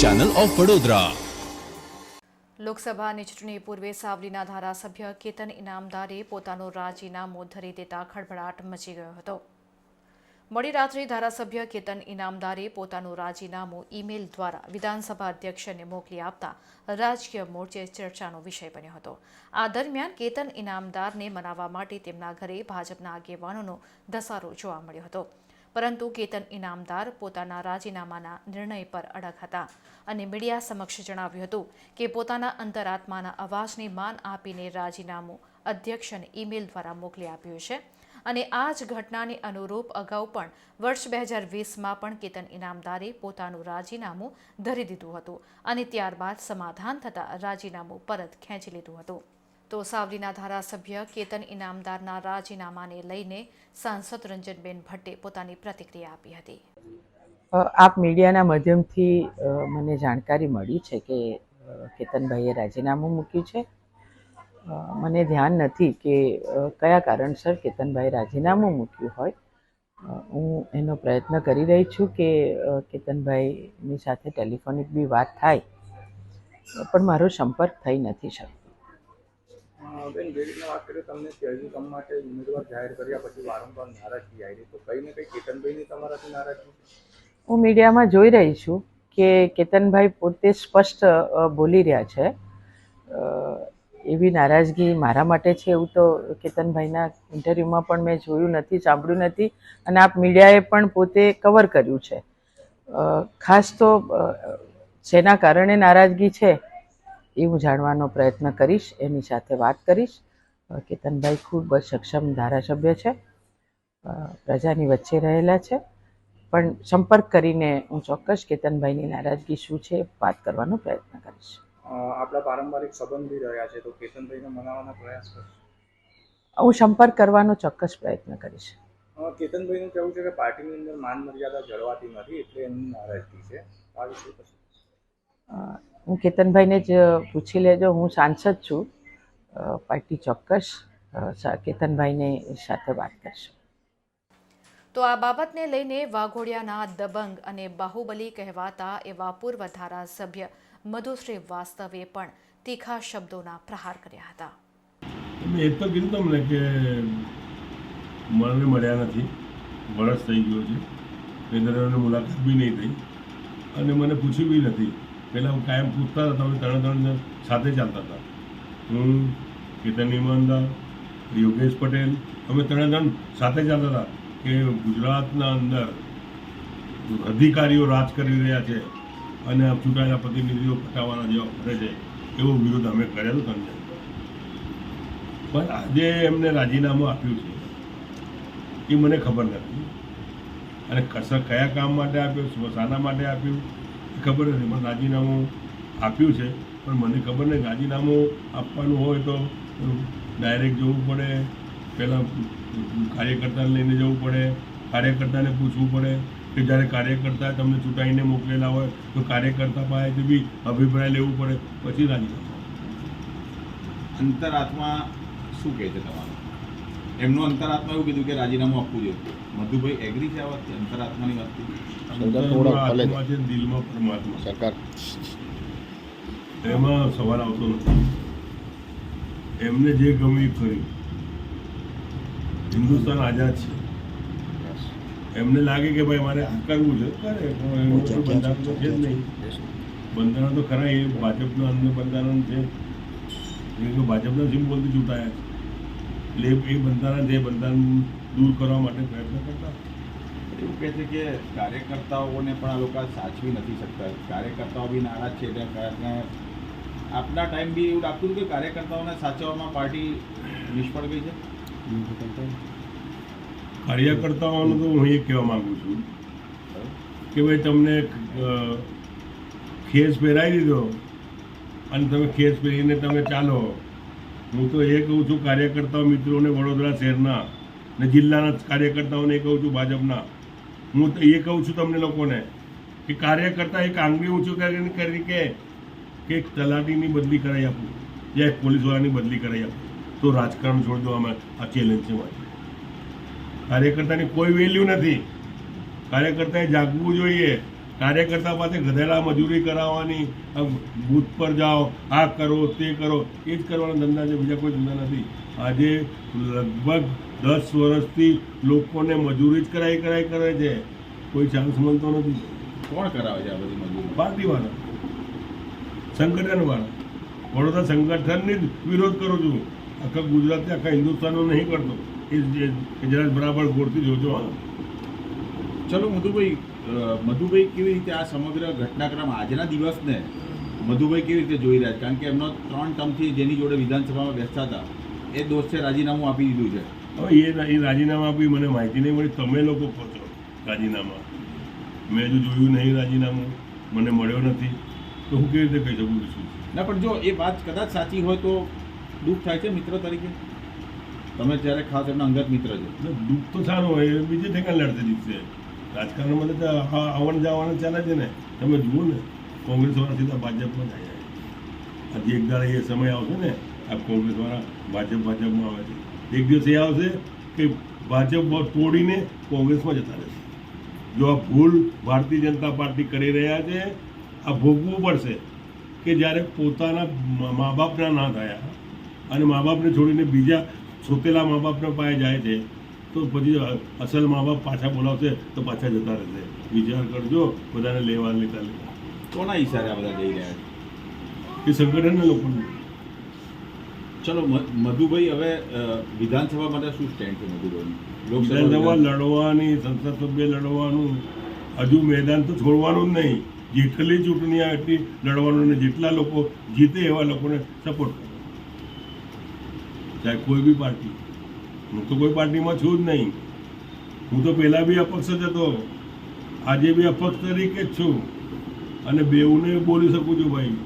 Channel of Vadodara લોકસભાની ચૂંટણી પૂર્વે સાવલીના ધારાસભ્ય કેતન ઇનામદારે પોતાનું રાજીનામું ધરી દેતા ખળભળાટ મચી ગયો હતો. મોડી રાત્રે ધારાસભ્ય કેતન ઇનામદારે પોતાનું રાજીનામું ઈમેલ દ્વારા વિધાનસભા અધ્યક્ષને મોકલી આપતા રાજકીય મોરચે ચર્ચાનો વિષય બન્યો હતો. આ દરમિયાન કેતન ઇનામદારને મનાવવા માટે તેમના ઘરે ભાજપના આગેવાનોનો ધસારો જોવા મળ્યો હતો. પરંતુ કેતન ઇનામદાર પોતાના રાજીનામાના નિર્ણય પર અડગ હતા અને મીડિયા સમક્ષ જણાવ્યું હતું કે પોતાના અંતરાત્માના અવાજને માન આપીને રાજીનામું અધ્યક્ષને ઈમેલ દ્વારા મોકલી આપ્યું છે અને આ જ ઘટનાને અનુરૂપ અગાઉ પણ વર્ષ બે હજાર વીસમાં પણ કેતન ઇનામદારે પોતાનું રાજીનામું ધરી દીધું હતું અને ત્યારબાદ સમાધાન થતાં રાજીનામું પરત ખેંચી લીધું હતું. તો સાવલીના ધારાસભ્ય કેતન ઇનામદારના રાજીનામાને લઈને સાંસદ રંજનબેન ભટ્ટે પોતાની પ્રતિક્રિયા આપી હતી. આપ મીડિયાના માધ્યમથી મને જાણકારી મળી છે કે કેતનભાઈએ રાજીનામું મૂક્યું છે. મને ધ્યાન નથી કે કયા કારણસર કેતનભાઈ રાજીનામું મૂક્યું હોય. હું એનો પ્રયત્ન કરી રહી છું કે કેતનભાઈની સાથે ટેલિફોનિક બી વાત થાય. પણ મારો સંપર્ક થઈ નથી શકતો. બેન જે વાત કરીએ તમને ત્યાજી કામ માટે ઉમેદવાર જાહેર કર્યા પછી વારંવાર નારાજગી આવી તો કંઈ ને કંઈ કેતનભાઈની તમારાથી નારાજગી? હું મીડિયામાં જોઈ રહી છું કે કેતનભાઈ પોતે સ્પષ્ટ બોલી રહ્યા છે. એવી નારાજગી મારા માટે છે એવું તો કેતનભાઈના ઇન્ટરવ્યૂમાં પણ મેં જોયું નથી, સાંભળ્યું નથી અને આપ મીડિયાએ પણ પોતે કવર કર્યું છે. ખાસ તો જેના કારણે નારાજગી છે એ હું જાણવાનો પ્રયત્ન કરીશ એની સાથે વાત કરીશ. કેતનભાઈ ખૂબ જ સક્ષમ ધારાસભ્ય છે. પ્રજાની વચ્ચે રહેલા છે. પણ સંપર્ક કરીને હું ચોક્કસ કેતનભાઈની નારાજગી શું છે વાત કરવાનો પ્રયત્ન કરીશ. આપણા પારંપરિક સંબંધી રહ્યા છે તો કેતનભાઈને મનાવવાનો પ્રયાસ કરશો હું સંપર્ક કરવાનો ચોક્કસ પ્રયત્ન કરીશ. કેતનભાઈનું કહેવું છે કે પાર્ટીની અંદર માન મર્યાદા જળવાતી નથી એટલે એમની નારાજગી છે. આ વિશે હું કેતનભાઈને જ પૂછી લેજો. હું સાંસદ છું. પાર્ટી ચોક્કસ. કેતનભાઈને સાથે વાત કરશું. તો આ બાબતને લઈને વાઘોડિયાના દબંગ અને બાહુબલી કહેવાતા એવા પૂર્વ ધારાસભ્ય મધુશ્રી વાસ્તવે પણ તીખા શબ્દોના પ્રહાર કર્યા હતા. એ તો કીધું તમને કે મને મળ્યા નથી. વરસ થઈ ગયો છે. એ દરમિયાન મુલાકાત બી નહીં થઈ. અને મને પૂછ્યું બી નથી. પહેલાં હું કાયમ પૂછતા હતા, તમે ત્રણે ત્રણ સાથે ચાલતા હતા. હું, કેતન ઇમાનદાર યોગેશ પટેલ, અમે ત્રણે ત્રણ સાથે ચાલતા હતા કે ગુજરાતના અંદર અધિકારીઓ રાજ કરી રહ્યા છે અને ચૂંટાયેલા પ્રતિનિધિઓ પટાવાના જેવા ફરે છે, એવો વિરોધ અમે કરેલો તમને પણ આજે એમને રાજીનામું આપ્યું છે એ મને ખબર નથી. અને કસર કયા કામ માટે આપ્યું શાના માટે આપ્યું? ખબર નથી. પણ રાજીનામું આપ્યું છે. પણ મને ખબર નહીં રાજીનામું આપવાનું હોય તો ડાયરેક્ટ જવું પડે. પહેલાં કાર્યકર્તાને લઈને જવું પડે. કાર્યકર્તાને પૂછવું પડે કે જ્યારે કાર્યકર્તા તમને ચૂંટાઈને મોકલેલા હોય તો કાર્યકર્તા પાસેથી બી અભિપ્રાય લેવું પડે. પછી રાજીનામું અંતરાત્મા શું કહે છે તમારું? એમનું અંતરાત્મા એવું કીધું કે રાજીનામું આપવું જોઈએ. મધુભાઈ એગ્રી છે આ વાત અંતરાત્માની વાત છે દિલમાં પરમાત્મા. સરકાર. એમાં સવાલ આવતો નથી. એમને જે ગમ્યું એ કર્યું. હિન્દુસ્તાન આઝાદ છે. એમને લાગે કે ભાઈ મારે આ કરવું છે. કરે તો બંધારણ તો છે જ નહીં. બંધારણ તો ખરા એ ભાજપનું અન્ય બંધારણ છે. એ તો ભાજપના સિમ્બોલથી ચૂંટાયા છે. એટલે એ બંધારણ જે બંધારણ દૂર કરવા માટે પ્રયત્ન કરતા? એવું કહે છે કે કાર્યકર્તાઓને પણ આ લોકો સાચવી નથી શકતા. કાર્યકર્તાઓ બી નારાજ છે એટલે આપના ટાઈમ બી એવું લાગતું કે કાર્યકર્તાઓને સાચવવામાં પાર્ટી નિષ્ફળ ગઈ છે? કાર્યકર્તાઓનું તો હું એ કહેવા માગું છું કે ભાઈ તમને ખેસ પહેરાવી દીધો અને તમે ખેસ પહેરીને તમે ચાલો. હું તો એ કહું છું, કાર્યકર્તાઓ મિત્રોને વડોદરા શહેરના ને જિલ્લાના કાર્યકર્તાઓને એ કહું છું, ભાજપના. હું તો એ કહું છું તમને લોકોને કે કાર્યકર્તા એક આંગળી ઊંચું કરીને કરી કે એક તલાટીની બદલી કરાવી આપું યા એક પોલીસવાળાની બદલી કરાવી આપું. તો રાજકારણ છોડી દો, આમાં આ ચેલેન્જ છે કાર્યકર્તાની કોઈ વેલ્યુ નથી. કાર્યકર્તાએ જાગવું જોઈએ. કાર્યકર્તા પાસે ગધેડા મજૂરી કરાવવાની બૂથ પર જાઓ આ કરો તે કરો એ જ કરવાનો ધંધા છે બીજા કોઈ ધંધા નથી. આજે લગભગ દસ વર્ષથી લોકોને મજૂરી જ કરાઈ કરાઈ કરે છે. કોઈ ચાન્સ મળતો નથી. કોણ કરાવે છે આ બધી મજૂરી? પાર્ટીવાળા. સંગઠનવાળા. વડોદરા સંગઠનની જ વિરોધ કરું છું. આખા ગુજરાતથી આખા હિન્દુસ્તાનનો નહીં કરતો. એ જરાજ બરાબર ગોળથી જોજો હા. ચલો મધુભાઈ મધુભાઈ કેવી રીતે આ સમગ્ર ઘટનાક્રમ આજના દિવસને મધુભાઈ કેવી રીતે જોઈ રહ્યા છે? કારણ કે એમનો ત્રણ ટર્મથી જેની જોડે વિધાનસભામાં બેસતા હતા એ દોસ્તે રાજીનામું આપી દીધું છે. હવે એ રાજીનામું આપી મને માહિતી નહીં મળી. તમે લોકો પહોંચો રાજીનામા. મેં હજુ જોયું નહીં રાજીનામું. મને મળ્યો નથી. તો હું કેવી રીતે કહી શકું છું? ના પણ જો એ વાત કદાચ સાચી હોય તો દુઃખ થાય છે મિત્ર તરીકે? તમે જ્યારે ખાસ એમના અંગત મિત્ર છે. દુઃખ તો સારું હોય. બીજે ઠેકાણ લડતી જીતશે રાજકારણમાં તો આ આવણ જવાનું ચાલે છે ને, તમે જુઓ ને કોંગ્રેસવાળા સીધા ભાજપમાં જાય આજે એક દાડા એ સમય આવશે ને, આ કોંગ્રેસવાળા ભાજપ ભાજપમાં આવે છે. એક દિવસ એ આવશે કે ભાજપ તોડીને કોંગ્રેસમાં જતા રહેશે. જો આ ભૂલ ભારતીય જનતા પાર્ટી કરી રહ્યા છે, આ ભોગવવું પડશે કે જ્યારે પોતાના મા- બાપના ના થયા અને મા બાપને છોડીને બીજા છોતેલા મા બાપના પાસે જાય છે તો પછી અસલ મા બાપ પાછા બોલાવશે તો પાછા જતા રહેશે. વિચાર કરજો બધાને લેવા લેતા લેતા કોના ઈશારે આ બધા જઈ રહ્યા છે? એ સંગઠનના લોકોનું. ચલો મધુભાઈ હવે વિધાનસભા માટે શું સ્ટેન્ડ છે મધુભાઈનું? વિધાનસભા વિધાન- લડવાની સંસદ સભ્ય લડવાનું હજુ મેદાન તો છોડવાનું જ નહીં. જેટલી ચૂંટણી આવે એટલી લડવાનું ને જેટલા લોકો જીતે એવા લોકોને સપોર્ટ કરો. ચાહે કોઈ બી પાર્ટી. હું તો કોઈ પાર્ટીમાં છું જ નહીં. હું તો પહેલાં બી અપક્ષ જ હતો. આજે બી અપક્ષ તરીકે જ છું. અને બેઉને બોલી શકું છું ભાઈ.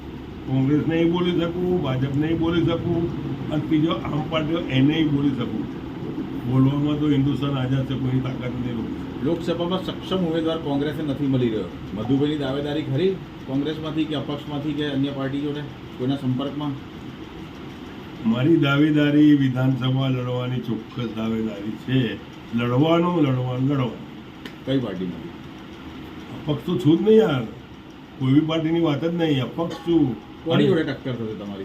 કોંગ્રેસ નહીં બોલી શકું ભાજપ નહીં બોલી શકું, અને ત્રીજો આમ પાર્ટીઓ એને બોલી શકું. બોલવામાં તો હિન્દુસ્તાન આઝાદ છે કોઈની તાકાત નહીં રોકી લોકસભામાં સક્ષમ ઉમેદવાર કોંગ્રેસે નથી મળી રહ્યો. મધુભાઈની દાવેદારી ખરી કોંગ્રેસમાંથી કે અપક્ષમાંથી કે અન્ય પાર્ટી જોડે કોઈના સંપર્કમાં? મારી દાવેદારી વિધાનસભા લડવાની ચોક્કસ દાવેદારી છે. લડવાનું લડવાનું લડવાનું કઈ પાર્ટીમાંથી? અપક્ષ તો છું જ નહીં યાર. કોઈ બી પાર્ટીની વાત જ નહીં અપક્ષ છું. કોની જોડે ટક્કર થશે તમારી?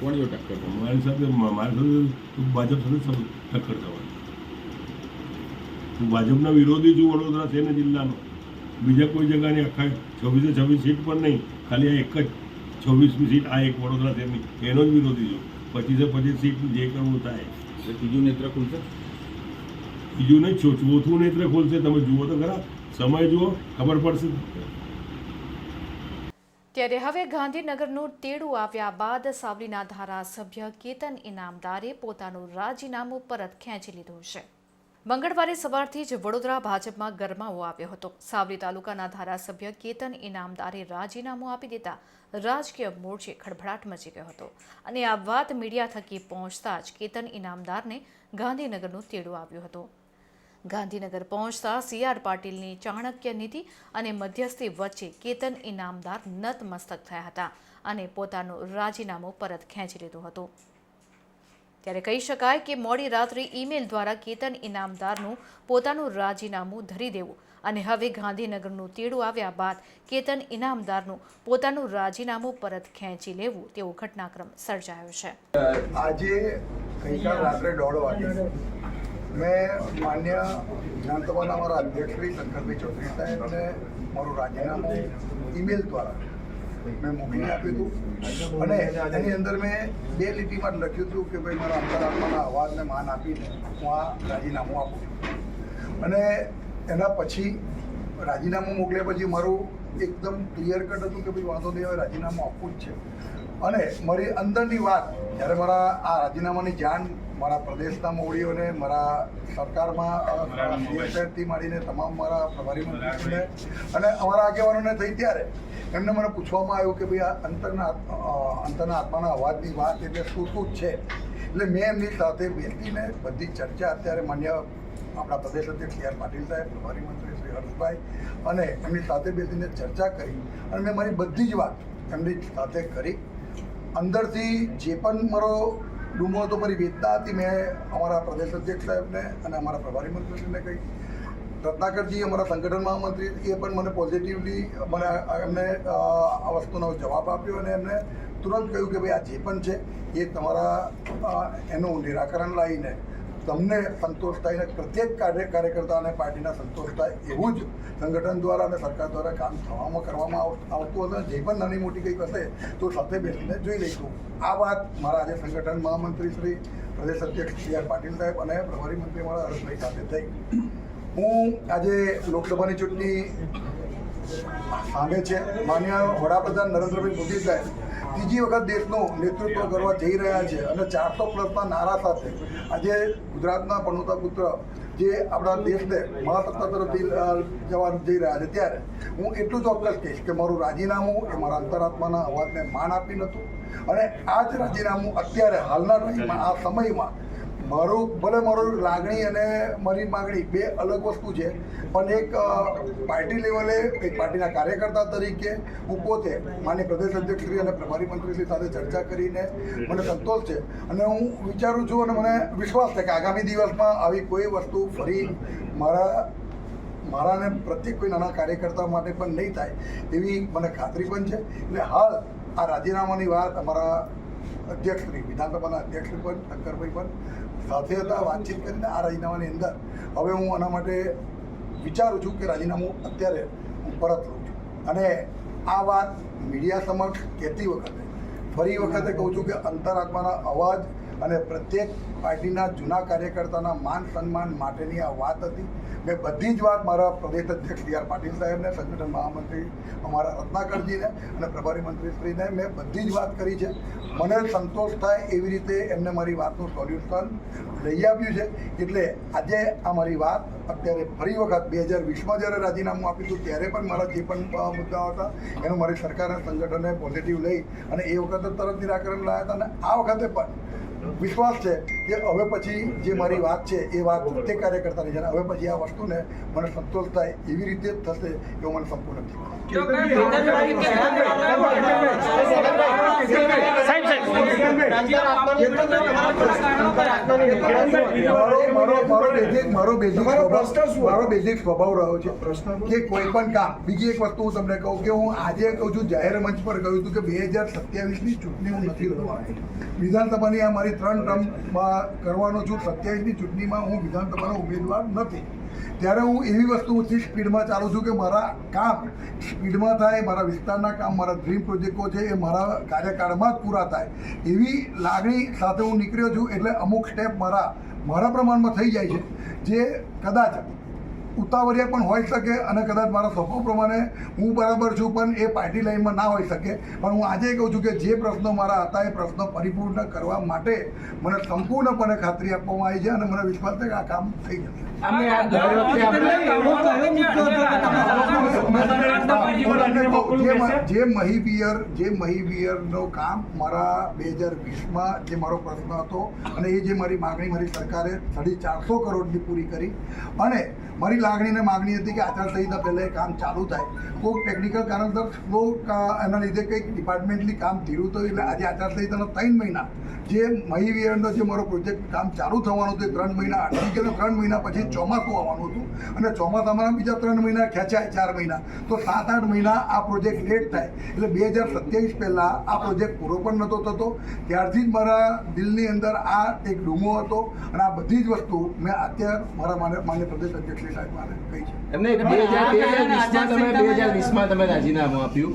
કોની જોડે ટક્કર થશે? મારી સાથે મારી સાથે ભાજપ સાથે ટક્કર થવાની. હું ભાજપના વિરોધી છું વડોદરા છે ને જિલ્લાનો. બીજા કોઈ જગ્યાની આખા છવ્વીસે છવ્વીસ સીટ પર નહીં. ખાલી આ એક જ છવ્વીસમી સીટ આ એક વડોદરા શહેરની એનો જ વિરોધી છું. પચીસે પચીસ સીટ જે કરવું થાય. એટલે ત્રીજું નેત્ર ખુલશે? બીજું નહીં છો ચોથું નેત્ર ખુલશે. તમે જુઓ તો ખરા. સમય જુઓ ખબર પડશે. ત્યારે હવે ગાંધીનગરનું તેડું આવ્યા બાદ સાવલીના ધારાસભ્ય કેતન ઇનામદારે પોતાનું રાજીનામું પરત ખેંચી લીધું છે. મંગળવારે સવારથી જ વડોદરા ભાજપમાં ગરમાવો આવ્યો હતો. સાવલી તાલુકાના ધારાસભ્ય કેતન ઇનામદારે રાજીનામું આપી દેતા રાજકીય મોરચે ખળભળાટ મચી ગયો હતો. અને આ વાત મીડિયા થકી પહોંચતા જ કેતન ઇનામદારને ગાંધીનગરનું તેડું આવ્યું હતું. ગાંધીનગર પહોંચતા સી આર પાટીલની ચાણક્ય નીતિ અને મધ્યસ્થી વચ્ચે કેતન ઇનામદાર નતમસ્તક થયા હતા અને પોતાનું રાજીનામું પરત ખેંચી લીધું હતું. ત્યારે કહી શકાય કે મોડી રાત્રે ઈમેલ દ્વારા કેતન ઇનામદારનું પોતાનું રાજીનામું ધરી દેવું અને હવે ગાંધીનગરનું તેડું આવ્યા બાદ કેતન ઇનામદારનું પોતાનું રાજીનામું પરત ખેંચી લેવું તેવો ઘટનાક્રમ સર્જાયો છે. આજે ગઈકાલ રાત્રે દોઢ વાગે મેં માન્ય વિધાનસભાના અમારા અધ્યક્ષ શ્રી શંકરભાઈ ચૌધરી સાહેબને મારું રાજીનામું ઈમેલ દ્વારા મેં મોકલી આપ્યું હતું. અને એની અંદર મેં બે લીટીમાં લખ્યું હતું કે ભાઈ મારા અંતરાત્માના અવાજને માન આપીને હું આ રાજીનામું આપું અને એના પછી રાજીનામું મોકલ્યા પછી મારું એકદમ ક્લિયર કટ હતું કે ભાઈ વાંધો નહીં હવે રાજીનામું આપવું જ છે. અને મારી અંદરની વાત જ્યારે મારા આ રાજીનામાની જાણ મારા પ્રદેશના મોવડીઓને મારા સરકારમાં સીએસએફથી માંડીને તમામ મારા પ્રભારી મંત્રીઓને અને અમારા આગેવાનોને થઈ ત્યારે એમને મને પૂછવામાં આવ્યું કે ભાઈ આ અંતરના અંતરના આત્માના અવાજની વાત એટલે શું શું છે? એટલે મેં એમની સાથે બેસીને બધી ચર્ચા અત્યારે માન્ય આપણા પ્રદેશ અધ્યક્ષ સી આર પાટીલ સાહેબ પ્રભારી મંત્રી શ્રી હર્ષભાઈ અને એમની સાથે બેસીને ચર્ચા કરી અને મેં મારી બધી જ વાત એમની સાથે કરી. અંદરથી જે પણ મારો ડૂમો હતો, મારી વેદના હતી, મેં અમારા પ્રદેશ અધ્યક્ષ સાહેબને અને અમારા પ્રભારી મંત્રીશ્રીને કહી. રત્નાકરજી, અમારા સંગઠન મહામંત્રી, એ પણ મને પોઝિટિવલી મને એમને આ વસ્તુનો જવાબ આપ્યો અને એમને તુરંત કહ્યું કે ભાઈ આ જે પણ છે, એ તમારા એનું નિરાકરણ લાવીને તમને સંતોષ થાય ને પ્રત્યેક કાર્ય કાર્યકર્તા અને પાર્ટીના સંતોષ થાય એવું જ સંગઠન દ્વારા અને સરકાર દ્વારા કામ થવામાં કરવામાં આવ- આવતું હશે જે પણ નાની મોટી કંઈક હશે તો સાથે બેસીને જોઈ લઈશું. આ વાત મારા આજે સંગઠન મહામંત્રી શ્રી પ્રદેશ અધ્યક્ષ સી આર પાટીલ સાહેબ અને પ્રભારી મંત્રી મારા હર્ષભાઈ સાથે થઈ. હું આજે લોકસભાની ચૂંટણી સામે છે. માન્ય વડાપ્રધાન નરેન્દ્રભાઈ મોદી સાહેબ ત્રીજી વખત દેશનું નેતૃત્વ કરવા જઈ રહ્યા છે અને ચારસો પ્લસના નારા સાથે આજે ગુજરાતના પનોતા પુત્ર જે આપણા દેશને મહાસત્તા તરફથી જવા જઈ રહ્યા છે ત્યારે હું એટલું ચોક્કસ કહીશ કે મારું રાજીનામું એ મારા અંતરાત્માના અવાજને માન આપી નહોતું અને આ જ રાજીનામું અત્યારે હાલના આ સમયમાં મારું, ભલે મારું લાગણી અને મારી માગણી બે અલગ વસ્તુ છે, પણ એક પાર્ટી લેવલે, એક પાર્ટીના કાર્યકર્તા તરીકે હું પોતે માન્ય પ્રદેશ અધ્યક્ષશ્રી અને પ્રભારી મંત્રીશ્રી સાથે ચર્ચા કરીને મને સંતોષ છે. અને હું વિચારું છું અને મને વિશ્વાસ છે કે આગામી દિવસમાં આવી કોઈ વસ્તુ ફરી મારા મારાને પ્રત્યેક કોઈ નાના કાર્યકર્તા માટે પણ નહીં થાય, એવી મને ખાતરી પણ છે. એટલે હાલ આ રાજીનામાની વાત અમારા અધ્યક્ષશ્રી, વિધાનસભાના અધ્યક્ષ પણ, શંકરભાઈ પણ સાથે હતા, વાતચીત કરીને આ રાજીનામાની અંદર. હવે હું આના માટે વિચારું છું કે રાજીનામું અત્યારે હું પરત લઉં છું. અને આ વાત મીડિયા સમક્ષ કહેતી વખતે, ફરી વખતે કહું છું કે અંતરાત્માના અવાજ અને પ્રત્યેક પાર્ટીના જૂના કાર્યકર્તાના માન સન્માન માટેની આ વાત હતી. મેં બધી જ વાત મારા પ્રદેશ અધ્યક્ષ ડી આર પાટીલ સાહેબને, સંગઠન મહામંત્રી અમારા રત્નાકરજીને અને પ્રભારી મંત્રીશ્રીને મેં બધી જ વાત કરી છે. મને સંતોષ થાય એવી રીતે એમને મારી વાતનું સોલ્યુશન લઈ આપ્યું છે. એટલે આજે આ મારી વાત અત્યારે ફરી વખત બે હજાર વીસમાં જ્યારે રાજીનામું આપ્યું હતું, ત્યારે પણ મારા જે પણ મુદ્દાઓ હતા, એનું મારી સરકાર અને સંગઠને પોઝિટિવ લઈ અને એ વખતે તરત નિરાકરણ લાવ્યા હતા અને આ વખતે પણ વિશ્વાસ છે કે હવે પછી જે મારી વાત છે એ વાત તે કાર્યકર્તાની છે હવે પછી આ વસ્તુને મને સંતોષ થાય એવી રીતે જ થશે એવું મને સંપૂર્ણ મારો મારો મારો બેઝિક સ્વભાવ રહ્યો છે કે કોઈ પણ કામ બીજી એક વસ્તુ હું તમને કહું કે હું આજે કહું છું જાહેર મંચ પર કહ્યું હતું કે બે હજાર સત્યાવીસની ચૂંટણી હું નથી લડવાની વિધાનસભાની આ મારી ત્રણ ટર્મમાં કરવાનો છું. સત્યાવીસની ચૂંટણીમાં હું વિધાનસભાનો ઉમેદવાર નથી. ત્યારે હું એવી વસ્તુથી સ્પીડમાં ચાલું છું કે મારા કામ સ્પીડમાં થાય, મારા વિસ્તારના કામ, મારા ડ્રીમ પ્રોજેક્ટો છે એ મારા કાર્યકાળમાં જ પૂરા થાય. એવી લાગણી સાથે હું નીકળ્યો છું એટલે અમુક સ્ટેપ મારા મારા પ્રમાણમાં થઈ જાય છે. જે કદાચ ઉતાવળિયા પણ હોઈ શકે અને કદાચ મારા સ્વભાવ પ્રમાણે હું બરાબર છું પણ એ પાર્ટી લાઈનમાં ના હોઈ શકે. પણ હું આજે કહું છું કે જે પ્રશ્નો મારા હતા એ પ્રશ્નો પરિપૂર્ણ કરવા માટે મને સંપૂર્ણપણે ખાતરી આપવામાં આવી છે અને મને વિશ્વાસ છે કે આ કામ થઈ જશે. જે મ- જે મહીવિયર જે મહીવિયરનું કામ મારા બે હજાર વીસમાં જે મારો પ્રશ્ન હતો અને એ જે મારી માગણી મારી સરકારે સાડી ચારસો કરોડની પૂરી કરી. અને મારી લાગણીને માગણી હતી કે આચારસંહિતા પહેલાં એ કામ ચાલુ થાય. કોઈ ટેકનિકલ કારણસર સ્લો એના લીધે કંઈક ડિપાર્ટમેન્ટલી કામ ધીરું થયું એટલે આજે આચારસંહિતાના ત્રણ મહિના જે મહીવિયરનો જે મારો પ્રોજેક્ટ કામ ચાલુ થવાનું હતું એ ત્રણ મહિના અટકી ગયેલો. ત્રણ મહિના પછી ચોમાસું આવવાનું હતું અને ચોમાસામાં બીજા ત્રણ મહિના ખેંચાય ચાર મહિના. તો સાત આઠ મહિના આ પ્રોજેક્ટ લેટ થાય. એટલે બે હજાર સત્યાવીસ પહેલાં આ પ્રોજેક્ટ પૂરો પણ નહોતો થતો. ત્યારથી જ મારા દિલની અંદર આ એક ડૂમો હતો અને આ બધી જ વસ્તુ મેં અત્યાર મારા માન્ય માન્ય પ્રદેશ અધ્યક્ષ શ્રી સાહેબ મારે કહી છે. એમને બે હજાર બે હજાર વીસમાં તમે બે હજાર વીસમાં તમે રાજીનામું આપ્યું.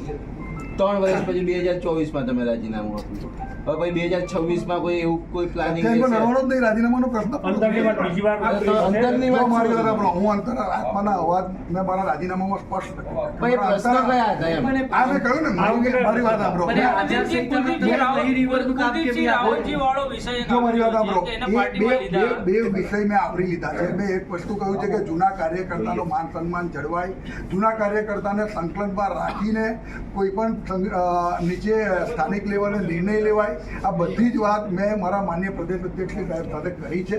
ત્રણ વર્ષ પછી બે હજાર ચોવીસમાં તમે રાજીનામું આપ્યું. હવે ભાઈ બે હજાર છવ્વીસમાં કોઈ એવું કોઈ પ્લાનિંગ નહીં રાજીનામાનો પ્રશ્ન? હું અંતર આત્માના અવાજ મેં મારા રાજીનામામાં સ્પષ્ટ ભાઈ પ્રશ્ન કયા હતા એમ? આ મેં કહ્યું ને મારી મારી વાત સાંભળો. જો મારી વાત સાંભળો. બે વિષય મેં આવરી લીધા છે. મેં એક વસ્તુ કહ્યું છે કે જૂના કાર્યકર્તાનો માન સન્માન જળવાય. જૂના કાર્યકર્તાને સંકલનમાં રાખીને કોઈ પણ નીચે સ્થાનિક લેવલે નિર્ણય લેવાય. લેવાય આ બધી જ વાત મેં મારા માન્ય પ્રદેશ અધ્યક્ષ સાહેબ સાથે કરી છે.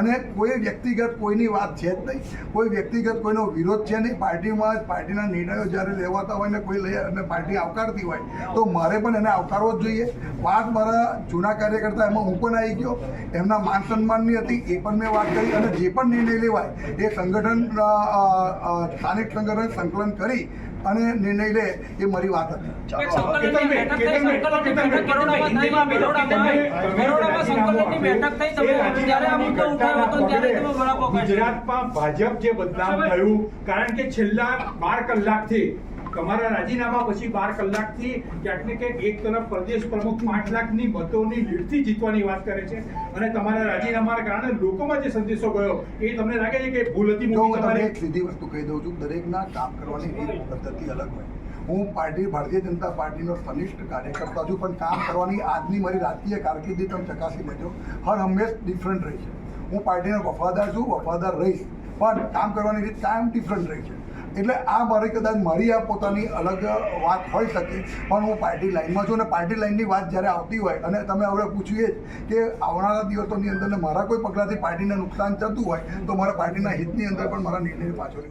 અને કોઈ વ્યક્તિગત કોઈની વાત છે જ નહીં. કોઈ વ્યક્તિગત કોઈનો વિરોધ છે નહીં. પાર્ટીમાં પાર્ટીના નિર્ણયો જ્યારે લેવાતા હોય ને કોઈ લઈ અને પાર્ટી આવકારતી હોય તો મારે પણ એને આવકારવો જ જોઈએ. વાત મારા જૂના કાર્યકર્તા એમાં હું પણ આવી ગયો. એમના માન સન્માનની હતી એ પણ મેં વાત કરી. અને જે પણ નિર્ણય લેવાય એ સંગઠન સ્થાનિક સંગઠન સંકલન કરી અને નિર્ણય લે એ મારી વાત હતી. સંકલનની બેઠક થઈ તમે આ મુદ્દો ઉઠાવ્યો હતો ત્યારે તમે ગુજરાતમાં ભાજપ જે બદનામ થયું કારણ કે છેલ્લા બાર કલાકથી તમારા રાજીનામા પછી બાર કલાકથી ક્યાંક ને ક્યાંક એક તરફ પ્રદેશ પ્રમુખ પાંચ લાખની મતોની લીડથી જીતવાની વાત કરે છે. અને તમારા રાજીનામાના કારણે લોકોમાં જે સંદેશો ગયો એ તમને લાગે છે કે ભૂલ હતી? હું તમને એક સીધી વસ્તુ કહી દઉં છું દરેકના કામ કરવાની રીત પદ્ધતિ અલગ હોય. હું પાર્ટી, ભારતીય જનતા પાર્ટીનો ઘનિષ્ઠ કાર્યકર્તા છું, પણ કામ કરવાની આજની મારી રાજકીય કારકિર્દી તમે ચકાસી લેજો. હર હંમેશ ડિફરન્ટ રહી છે. હું પાર્ટીનો વફાદાર છું, વફાદાર રહીશ, પણ કામ કરવાની રીત કાયમ ડિફરન્ટ રહી છે. એટલે આ મારી કદાચ મારી આ પોતાની અલગ વાત હોઈ શકે, પણ હું પાર્ટી લાઈનમાં છું અને પાર્ટી લાઈનની વાત જ્યારે આવતી હોય અને તમે હવે પૂછ્યું જ કે આવનારા દિવસોની અંદર મારા કોઈ પગલાંથી પાર્ટીને નુકસાન થતું હોય, તો મારા પાર્ટીના હિતની અંદર પણ મારા નિર્ણય પાછો